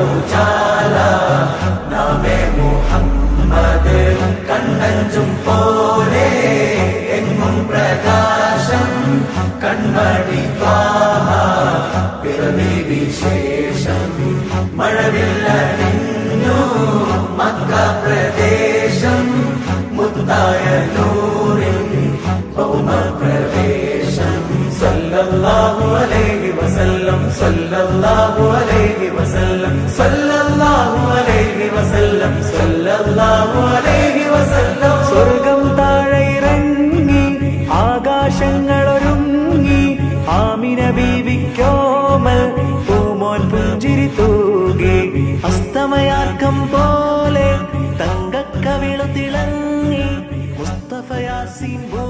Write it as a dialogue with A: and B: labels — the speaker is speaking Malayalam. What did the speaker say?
A: ഉജാല നമേ മുഹമ്മദ്. കണ്ണഞ്ചും പോലെ എങ്ങും പ്രകാശം. കൺമണി പിറവി വിശേഷം. മഴവില്ല നിന്നു മക്ക പ്രദേശം. മുത്തായ നൂറിൻ ബഹുമ പ്രവേശം. സല്ലല്ലാഹു അലൈഹി സല്ലല്ലാഹു അലൈഹി വസല്ലം സല്ലല്ലാഹു അലൈഹി വസല്ലം സല്ലല്ലാഹു അലൈഹി വസല്ലം.
B: സ്വർഗം താഴെ ഇറങ്ങി ആകാശങ്ങളൊരുങ്ങി ആമിന ബീവിക്കോമൽ പൂമോൻ പുഞ്ചിരി തൂകി അസ്തമയാക്കം പോലെ തങ്കക്കവിളു തിളങ്ങി മുസ്തഫയാസിൻ ഭൂ